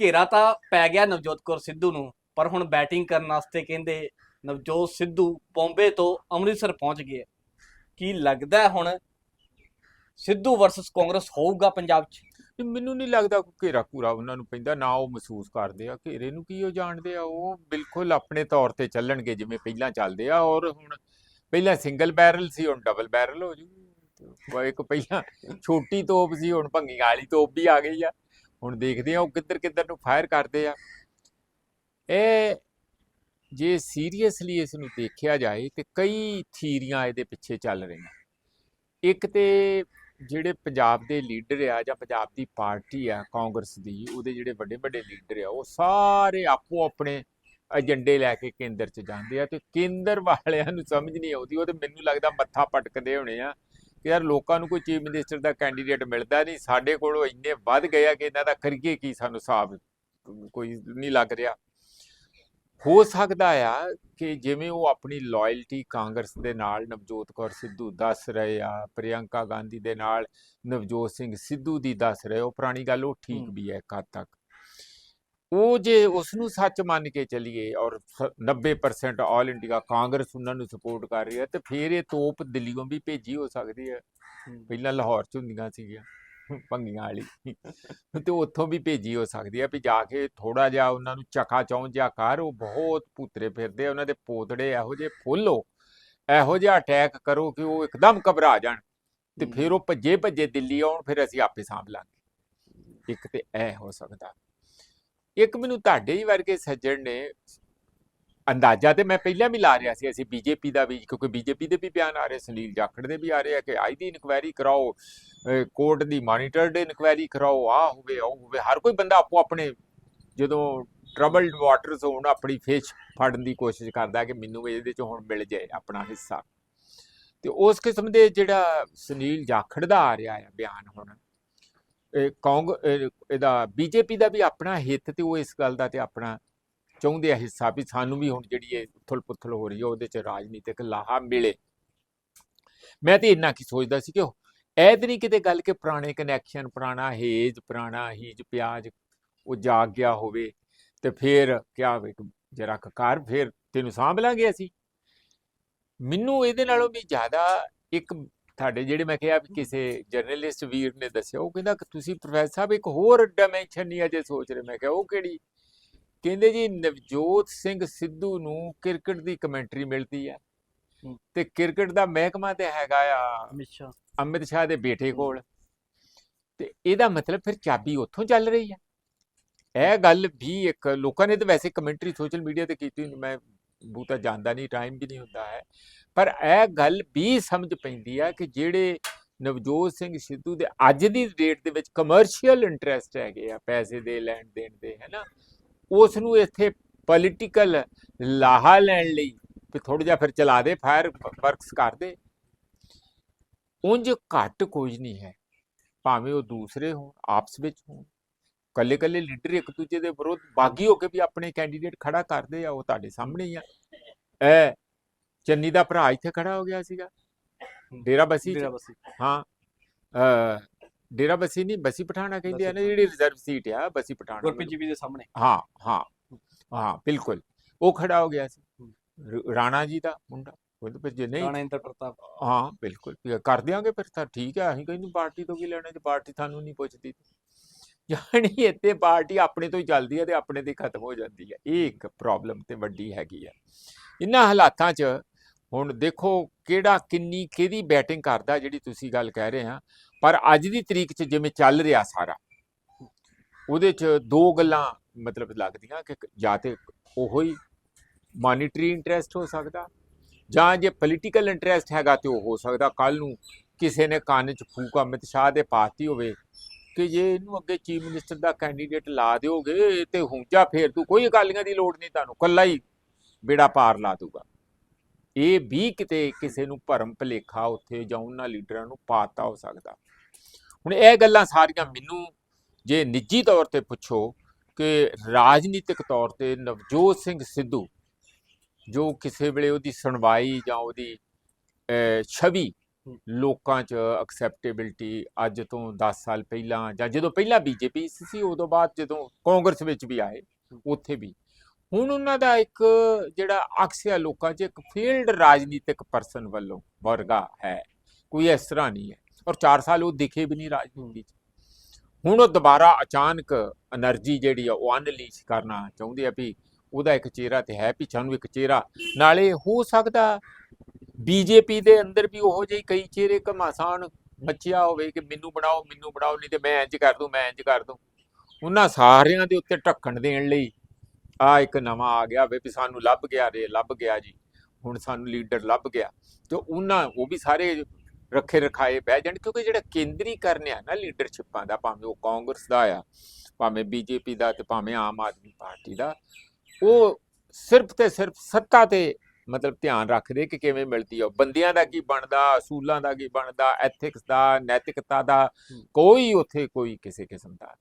ਘੇਰਾ ਤਾਂ ਪੈ ਗਿਆ ਨਵਜੋਤ ਕੌਰ ਸਿੱਧੂ ਨੂੰ, ਪਰ ਹੁਣ ਬੈਟਿੰਗ ਕਰਨ ਵਾਸਤੇ ਕਹਿੰਦੇ ਨਵਜੋਤ ਸਿੱਧੂ ਬੰਬੇ ਤੋਂ ਅੰਮ੍ਰਿਤਸਰ ਪਹੁੰਚ ਗਏ। ਕੀ ਲੱਗਦਾ ਹੁਣ ਸਿੱਧੂ ਵਰਸਸ ਕਾਂਗਰਸ ਹੋਊਗਾ ਪੰਜਾਬ 'ਚ? ਤੇ ਮੈਨੂੰ ਨਹੀਂ ਲੱਗਦਾ ਕੋਈ ਘੇਰਾ ਘੂਰਾ ਉਹਨਾਂ ਨੂੰ ਪੈਂਦਾ, ਨਾ ਉਹ ਮਹਿਸੂਸ ਕਰਦੇ ਆ। ਘੇਰੇ ਨੂੰ ਕੀ ਉਹ ਜਾਣਦੇ ਆ? ਉਹ ਬਿਲਕੁਲ ਆਪਣੇ ਤੌਰ ਤੇ ਚੱਲਣਗੇ, ਜਿਵੇਂ ਪਹਿਲਾਂ ਚੱਲਦੇ ਆ, ਔਰ ਹੁਣ ਪਹਿਲਾਂ ਸਿੰਗਲ ਬੈਰਲ ਸੀ, ਹੁਣ ਡਬਲ ਬੈਰਲ ਹੋ ਜੂ। ਉਹ ਇੱਕ ਪਹਿਲਾਂ ਛੋਟੀ ਤੋਪ ਸੀ, ਹੁਣ ਭੰਗੀਆਂ ਵਾਲੀ ਤੋਪ ਵੀ ਆ ਗਈ ਆ। ਹੁਣ ਦੇਖਦੇ ਆ ਉਹ ਕਿੱਧਰ ਕਿੱਧਰ ਨੂੰ ਫਾਇਰ ਕਰਦੇ ਆ। ਇਹ ਜੇ ਸੀਰੀਅਸਲੀ ਇਸ ਨੂੰ ਦੇਖਿਆ ਜਾਏ ਤੇ ਕਈ ਥੀਰੀਆਂ ਇਹਦੇ ਪਿੱਛੇ ਚੱਲ ਰਹੀਆਂ। ਇੱਕ ਤੇ ਜਿਹੜੇ ਪੰਜਾਬ ਦੇ ਲੀਡਰ ਆ ਜਾਂ ਪੰਜਾਬ ਦੀ ਪਾਰਟੀ ਆ ਕਾਂਗਰਸ ਦੀ, ਉਹਦੇ ਜਿਹੜੇ ਵੱਡੇ ਵੱਡੇ ਲੀਡਰ ਆ, ਉਹ ਸਾਰੇ ਆਪੋ ਆਪਣੇ ਏਜੰਡੇ ਲੈ ਕੇ ਕੇਂਦਰ 'ਚ ਜਾਂਦੇ ਆ ਤੇ ਕੇਂਦਰ ਵਾਲਿਆਂ ਨੂੰ ਸਮਝ ਨਹੀਂ ਆਉਂਦੀ, ਉਹ ਤੇ ਮੈਨੂੰ ਲੱਗਦਾ ਮੱਥਾ ਪਟਕਦੇ ਹੋਣੇ ਆ। ਕਿ ਯਾਰ ਲੋਕਾਂ ਨੂੰ ਕੋਈ ਚੀਫ ਮਿਨਿਸਟਰ ਦਾ ਕੈਂਡੀਡੇਟ ਮਿਲਦਾ ਨਹੀਂ ਸਾਡੇ ਕੋਲੋਂ ਇੰਨੇ ਵੱਧ ਗਏ ਆ ਕਿ ਇਹਨਾਂ ਦਾ ਕਰੀਏ ਕੀ ਸਾਨੂੰ ਹਿਸਾਬ ਕੋਈ ਨਹੀਂ ਲੱਗ ਰਿਹਾ ਹੋ ਸਕਦਾ ਆ ਕਿ ਜਿਵੇਂ ਉਹ ਆਪਣੀ ਲਾਇਲਟੀ ਕਾਂਗਰਸ ਦੇ ਨਾਲ ਨਵਜੋਤ ਕੌਰ ਸਿੱਧੂ ਦੱਸ ਰਹੇ ਆ ਪ੍ਰਿਯੰਕਾ ਗਾਂਧੀ ਦੇ ਨਾਲ ਨਵਜੋਤ ਸਿੰਘ ਸਿੱਧੂ ਦੀ ਦੱਸ ਰਹੇ ਉਹ ਪੁਰਾਣੀ ਗੱਲ ਉਹ ਠੀਕ। ਵੀ ਹੈ ਇੱਕ ਹੱਦ ਤੱਕ ਉਹ ਜੇ ਉਸ ਨੂੰ ਸੱਚ ਮੰਨ ਕੇ ਚੱਲੀਏ ਔਰ ਸ- 90% ਆਲ ਇੰਡੀਆ ਕਾਂਗਰਸ ਉਹਨਾਂ ਨੂੰ ਸਪੋਰਟ ਕਰ ਰਹੀ ਹੈ ਤੇ ਫਿਰ ਇਹ ਤੋਪ ਦਿੱਲੀੋਂ ਵੀ ਭੇਜੀ ਹੋ ਸਕਦੀ ਹੈ। ਪਹਿਲਾਂ ਲਾਹੌਰ ਚ ਹੁੰਦੀਆਂ ਸੀਗੀਆਂ ਭੰਗੀਆਂ ਵਾਲੀ। ਤੇ ਉੱਥੋਂ ਵੀ ਭੇਜੀ ਹੋ ਸਕਦੀ ਹੈ ਵੀ ਜਾ ਕੇ ਥੋੜਾ ਜਿਹਾ ਉਹਨਾਂ ਨੂੰ ਚਕਾ ਚੌਂ ਜਿਹਾ ਕਰ ਉਹ ਬਹੁਤ ਪੁੱਤਰੇ ਫਿਰਦੇ ਉਹਨਾਂ ਦੇ ਪੋਤੜੇ ਇਹੋ ਜਿਹੇ ਫੁੱਲੋ ਇਹੋ ਜਿਹਾ ਅਟੈਕ ਕਰੋ ਕਿ ਉਹ ਇੱਕਦਮ ਘਬਰਾ ਜਾਣ। ਤੇ ਫਿਰ ਉਹ ਭੱਜੇ ਭੱਜੇ ਦਿੱਲੀ ਆਉਣ ਫਿਰ ਅਸੀਂ ਆਪੇ ਸਾਂਭ ਲਾਂਗੇ। ਇੱਕ ਤੇ ਇਹ ਹੋ ਸਕਦਾ। ਇੱਕ ਮੈਨੂੰ ਤੁਹਾਡੇ ਹੀ ਵਰਗੇ ਸੱਜਣ ਨੇ ਅੰਦਾਜ਼ਾ ਤੇ ਮੈਂ ਪਹਿਲਾਂ ਵੀ ਲਾ ਰਿਹਾ ਸੀ, ਅਸੀਂ ਬੀਜੇਪੀ ਦਾ ਵੀ, ਕਿਉਂਕਿ ਬੀਜੇਪੀ ਦੇ ਵੀ ਬਿਆਨ ਆ ਰਹੇ, ਸੁਨੀਲ ਜਾਖੜ ਦੇ ਵੀ ਆ ਰਹੇ ਆ ਕਿ ਆਈ ਦੀ ਇਨਕੁਆਇਰੀ ਕਰਾਓ ਕੋਰਟ ਦੀ ਮਾਨੀਟਰਡ ਇਨਕੁਆਇਰੀ ਕਰਾਓ, ਆ ਹੋਵੇ, ਉਹ ਹੋਵੇ, ਹਰ ਕੋਈ ਬੰਦਾ ਆਪੋ ਆਪਣੇ ਜਦੋਂ ਟਰਬਲਡ ਵਾਟਰਸ ਹੋਣ, ਆਪਣੀ ਫਿਸ਼ ਫੜਨ ਦੀ ਕੋਸ਼ਿਸ਼ ਕਰਦਾ ਕਿ ਮੈਨੂੰ ਇਹਦੇ ਚ ਹੁਣ ਮਿਲ ਜਾਏ ਆਪਣਾ ਹਿੱਸਾ। ਤੇ ਉਸ ਕਿਸਮ ਦੇ ਜਿਹੜਾ ਸੁਨੀਲ ਜਾਖੜ ਦਾ ਆ ਰਿਹਾ ਹੈ ਬਿਆਨ ਹੁਣ ਕਾਂਗ ਇਹ- ਇਹਦਾ ਬੀਜੇਪੀ ਦਾ ਵੀ ਆਪਣਾ ਹਿੱਤ ਤੇ ਉਹ ਇਸ ਗੱਲ ਦਾ ਤੇ ਆਪਣਾ ਚਾਹੁੰਦੇ ਆ ਹਿੱਸਾ ਵੀ ਸਾਨੂੰ ਵੀ ਹੁਣ ਜਿਹੜੀ ਇਹ ਉਥਲ ਹੋ ਰਹੀ ਹੈ ਉਹਦੇ ਚ ਰਾਜਨੀਤਿਕ ਲਾਹਾ ਮਿਲੇ। ਮੈਂ ਤੇ ਇੰਨਾ ਕੀ ਸੋਚਦਾ ਸੀ ਕਿ ਐ ਤੇ ਨਹੀਂ ਕਿਤੇ ਗੱਲ ਕਿ ਪੁਰਾਣੇ ਕਨੈਕਸ਼ਨ ਪੁਰਾਣਾ ਹੇਜ, ਪੁਰਾਣਾ ਹੀਜ ਪਿਆਜ, ਉਹ ਜਾਗ ਗਿਆ ਹੋਵੇ ਤੇ ਫਿਰ ਕਿਆ ਵੇ ਜਰਾ ਕਰ ਫਿਰ ਤੈਨੂੰ ਸਾਂਭ ਲਾਂਗੇ ਅਸੀਂ। ਮੈਨੂੰ ਇਹਦੇ ਨਾਲੋਂ ਵੀ ਜ਼ਿਆਦਾ ਇੱਕ ਤੁਹਾਡੇ ਜਿਹੜੇ ਮੈਂ ਕਿਹਾ ਵੀ ਕਿਸੇ ਜਰਨਲਿਸਟ ਵੀਰ ਨੇ ਦੱਸਿਆ ਉਹ ਕਹਿੰਦਾ ਕਿ ਤੁਸੀਂ ਪ੍ਰੋਫੈਸਰ ਸਾਹਿਬ ਇੱਕ ਹੋਰ ਡਾਈਮੈਂਸ਼ਨ ਨਹੀਂ ਅਜੇ ਸੋਚ ਰਹੇ। ਮੈਂ ਕਿਹਾ ਉਹ ਕਿਹੜੀ? ਕਹਿੰਦੇ ਜੀ ਨਵਜੋਤ ਸਿੰਘ ਸਿੱਧੂ ਨੂੰ ਕ੍ਰਿਕਟ ਦੀ ਕਮੈਂਟਰੀ ਮਿਲਦੀ ਹੈ। ਤੇ ਕ੍ਰਿਕਟ ਦਾ ਮਹਿਕਮਾ ਤੇ ਹੈਗਾ ਆ ਅਮਿਤ ਸ਼ਾਹ। ਅਮਿਤ ਸ਼ਾਹ ਦੇ ਬੇਟੇ ਕੋਲ। ਤੇ ਇਹਦਾ ਮਤਲਬ ਫਿਰ ਚਾਬੀ ਉੱਥੋਂ ਚੱਲ ਰਹੀ ਹੈ। ਇਹ ਗੱਲ ਵੀ ਇੱਕ ਲੋਕਾਂ ਨੇ ਤਾਂ ਵੈਸੇ ਕਮੈਂਟਰੀ ਸੋਸ਼ਲ ਮੀਡੀਆ ਤੇ ਕੀਤੀ ਮੈਂ ਬਹੁਤਾ ਜਾਣਦਾ ਨਹੀਂ ਟਾਈਮ ਵੀ ਨਹੀਂ ਹੁੰਦਾ ਹੈ। ਪਰ ਇਹ ਗੱਲ ਵੀ ਸਮਝ ਪੈਂਦੀ ਆ ਕਿ ਜਿਹੜੇ ਨਵਜੋਤ ਸਿੰਘ ਸਿੱਧੂ ਦੇ ਅੱਜ ਦੀ ਡੇਟ ਦੇ ਵਿੱਚ ਕਮਰਸ਼ੀਅਲ ਇੰਟਰਸਟ ਹੈਗੇ ਆ ਪੈਸੇ ਦੇ ਲੈਣ ਦੇਣ ਦੇ ਹੈ ਨਾ ਉਸ ਨੂੰ ਇੱਥੇ ਪੋਲੀਟੀਕਲ ਲਾਹਾ ਲੈਣ ਲਈ ਵੀ ਥੋੜਾ ਜਿਹਾ ਫਿਰ ਚਲਾ ਦੇ ਫਾਇਰ ਵਰਕਸ ਕਰ ਦੇ। ਉਂਝ ਘੱਟ ਕੁਝ ਨਹੀਂ ਹੈ। ਭਾਵੇਂ ਉਹ ਦੂਸਰੇ ਹੋਣ, ਆਪਸ ਵਿੱਚ ਹੋਣ। ਕੱਲੇ ਕੱਲੇ ਲੀਡਰ ਇੱਕ ਦੂਜੇ ਦੇ ਵਿਰੁੱਧ ਬਾਗੀ ਹੋ ਕੇ ਵੀ ਆਪਣੇ ਕੈਂਡੀਡੇਟ ਖੜਾ ਕਰਦੇ ਆ, ਉਹ ਤੁਹਾਡੇ ਸਾਹਮਣੇ ਹੀ ਆ। ਇਹ ਚੰਨੀ ਦਾ ਭਰਾ ਇੱਥੇ ਖੜਾ ਹੋ ਗਿਆ ਸੀਗਾ। ਡੇਰਾ ਬਸੀ 'ਚ। ਡੇਰਾ ਬਸੀ ਹਾਂ ਅ ਡੇਰਾ ਬਸੀ ਨਹੀਂ ਬਸੀ ਪਠਾਣਾ ਕਹਿੰਦੇ ਆ ਨਾ ਜਿਹੜੀ ਰਿਜ਼ਰਵ ਸੀਟ ਆ ਬਸੀ ਪਠਾਣਾ ਗੁਰਪ੍ਰੀਤ ਜੀ ਵੀ ਦੇ ਸਾਹਮਣੇ। ਹਾਂ ਹਾਂ ਹਾਂ ਬਿਲਕੁਲ। ਉਹ ਖੜਾ ਹੋ ਗਿਆ ਸੀ। ਰ- ਰਾਣਾ ਜੀ ਦਾ ਮੁੰਡਾ। ਉਹ ਤਾਂ ਫਿਰ ਜੇ ਨਹੀਂ ਰਾਣਾ ਇੰਦਰ ਪ੍ਰਤਾਪ। ਹਾਂ ਬਿਲਕੁਲ। ਵੀ ਕਰ ਦਿਆਂਗੇ ਫਿਰ ਤਾਂ ਠੀਕ ਹੈ ਅਸੀਂ ਕਹਿੰਦੇ ਪਾਰਟੀ ਤੋਂ ਕੀ ਲੈਣਾ ਜੇ ਪਾਰਟੀ ਤੁਹਾਨੂੰ ਨਹੀਂ ਪੁੱਛਦੀ। ਯਾਨੀ ਇੱਥੇ ਪਾਰਟੀ ਆਪਣੇ ਤੋਂ ਹੀ ਚੱਲਦੀ ਹੈ ਤੇ ਆਪਣੇ ਤੇ ਹੀ ਖਤਮ ਹੋ ਜਾਂਦੀ ਹੈ ਇਹ ਇੱਕ ਪ੍ਰੋਬਲਮ ਤੇ ਵੱਡੀ ਹੈਗੀ ਹੈ ਇਹਨਾਂ ਹਾਲਾਤਾਂ 'ਚ ਹੁਣ ਦੇਖੋ ਕਿਹੜਾ ਕਿੰਨੀ ਕਿਹਦੀ ਬੈਟਿੰਗ ਕਰਦਾ ਜਿਹੜੀ ਤੁਸੀਂ ਗੱਲ ਕਹਿ ਰਹੇ ਆ ਪਰ ਅੱਜ ਦੀ ਤਰੀਕ 'ਚ ਜਿਵੇਂ ਚੱਲ ਰਿਹਾ ਸਾਰਾ, ਉਹਦੇ 'ਚ ਦੋ ਗੱਲਾਂ ਮਤਲਬ ਲੱਗਦੀਆਂ ਕਿ ਜਾਂ ਤੇ ਉਹੋ ਹੀ ਮਾਨੀਟਰੀ ਇੰਟਰਸਟ ਹੋ ਸਕਦਾ ਜਾਂ ਜੇ ਪੋਲੀਟੀਕਲ ਇੰਟਰਸਟ ਹੈਗਾ ਤੇ ਉਹ ਹੋ ਸਕਦਾ। ਕੱਲ ਨੂੰ ਕਿਸੇ ਨੇ ਕੰਨ 'ਚ ਫੂਕ ਅਮਿਤ ਸ਼ਾਹ ਦੇ ਪਾਤੀ ਹੋਵੇ ਕਿ ਜੇ ਇਹਨੂੰ ਅੱਗੇ ਚੀਫ ਮਿਨਿਸਟਰ ਦਾ ਕੈਂਡੀਡੇਟ ਲਾ ਦਿਓਗੇ ਤੇ ਹੁੰਜਾ ਫੇਰ ਤੂੰ ਕੋਈ ਅਕਾਲੀਆਂ ਦੀ ਲੋੜ ਨਹੀਂ ਤੁਹਾਨੂੰ, ਕੱਲਾ ਹੀ ਬੇੜਾ ਪਾਰ ਲਾ ਦੂਗਾ ਇਹ ਵੀ ਕਿਤੇ ਕਿਸੇ ਨੂੰ ਭਰਮ ਭਲੇਖਾ ਉੱਥੇ ਜਾਂ ਉਹਨਾਂ ਲੀਡਰਾਂ ਨੂੰ ਪਾਤਾ ਹੋ ਸਕਦਾ। ਹੁਣ ਇਹ ਗੱਲਾਂ ਸਾਰੀਆਂ ਮੈਨੂੰ ਜੇ ਨਿੱਜੀ ਤੌਰ ਤੇ ਪੁੱਛੋ ਕਿ ਰਾਜਨੀਤਿਕ ਤੌਰ ਤੇ ਨਵਜੋਤ ਸਿੰਘ ਸਿੱਧੂ ਜੋ ਕਿਸੇ ਵੇਲੇ ਉਹਦੀ ਸੁਣਵਾਈ ਜਾਂ ਉਹਦੀ ਛਵੀ। ਲੋਕਾਂ 'ਚ ਐਕਸੈਪਟੇਬਿਲਟੀ ਅੱਜ ਤੋਂ 10 ਸਾਲ ਪਹਿਲਾਂ ਜਾਂ ਜਦੋਂ ਪਹਿਲਾਂ ਬੀਜੇਪੀ ਸੀ ਉਦੋਂ ਬਾਅਦ ਜਦੋਂ ਕਾਂਗਰਸ ਵਿੱਚ ਵੀ ਆਏ ਉੱਥੇ ਵੀ। ਹੁਣ ਉਹਨਾਂ ਦਾ ਇੱਕ ਜਿਹੜਾ ਅਕਸਰ ਲੋਕਾਂ 'ਚ, ਇੱਕ ਫੀਲਡ ਰਾਜਨੀਤਿਕ ਪਰਸਨ ਵੱਲੋਂ ਵਰਗਾ ਹੈ। ਕੋਈ ਇਸ ਤਰ੍ਹਾਂ ਨਹੀਂ ਹੈ। ਔਰ 4 ਸਾਲ ਉਹ ਦਿਖੇ ਵੀ ਨਹੀਂ ਰਾਜਨੀਤੀ 'ਚ। ਹੁਣ ਉਹ ਦੁਬਾਰਾ ਅਚਾਨਕ એનર્ਜੀ ਜਿਹੜੀ ਆ ਉਹ ਅਨਲੀਸ਼ ਕਰਨਾ ਚਾਹੁੰਦੇ ਆ ਵੀ ਉਹਦਾ ਇੱਕ ਚਿਹਰਾ ਤੇ ਹੈ ਪਿੱਛਾ ਨੂੰ ਇੱਕ ਚਿਹਰਾ। ਨਾਲੇ ਹੋ ਸਕਦਾ ਬੀਜੇਪੀ ਦੇ ਅੰਦਰ ਵੀ ਉਹੋ ਜਿਹੇ ਕਈ ਚਿਹਰੇ ਘਮਾਸਾਨ ਬੱਚਿਆ ਹੋਵੇ ਕਿ ਮੈਨੂੰ ਬਣਾਓ ਮੈਨੂੰ ਬਣਾਓ, ਨਹੀਂ ਤੇ ਮੈਂ ਇੰਜ ਕਰ ਦੂੰ, ਮੈਂ ਇੰਜ ਕਰ ਦੂੰ। ਉਹਨਾਂ ਸਾਰਿਆਂ ਦੇ ਉੱਤੇ ਢੱਕਣ ਦੇਣ ਲਈ ਆ ਇੱਕ ਨਵਾਂ ਆ ਗਿਆ ਵੇ ਵੀ ਸਾਨੂੰ ਲੱਭ ਗਿਆ ਰੇ ਲੱਭ ਗਿਆ ਜੀ। ਹੁਣ ਸਾਨੂੰ ਲੀਡਰ ਲੱਭ ਗਿਆ। ਤੇ ਉਹਨਾਂ ਉਹ ਵੀ ਸਾਰੇ ਰੱਖੇ ਰਖਾਏ ਬਹਿ ਜਾਣ ਕਿਉਂਕਿ ਜਿਹੜਾ ਕੇਂਦਰੀਕਰਨ ਆ ਨਾ ਲੀਡਰਸ਼ਿਪਾਂ ਦਾ ਭਾਵੇਂ ਉਹ ਕਾਂਗਰਸ ਦਾ ਆ ਭਾਵੇਂ ਬੀਜੇਪੀ ਦਾ ਤੇ ਭਾਵੇਂ ਆਮ ਆਦਮੀ ਪਾਰਟੀ ਦਾ ਉਹ ਸਿਰਫ ਤੇ ਸਿਰਫ ਸੱਤਾ ਤੇ ਮਤਲਬ ਧਿਆਨ ਰੱਖਦੇ ਕਿ ਕਿਵੇਂ ਮਿਲਦੀ ਆ। ਬੰਦਿਆਂ ਦਾ ਕੀ ਬਣਦਾ ਅਸੂਲਾਂ ਦਾ ਕੀ ਬਣਦਾ ਐਥਿਕਸ ਦਾ ਨੈਤਿਕਤਾ ਦਾ। ਕੋਈ ਉੱਥੇ ਕੋਈ ਕਿਸੇ ਕਿਸਮ ਦਾ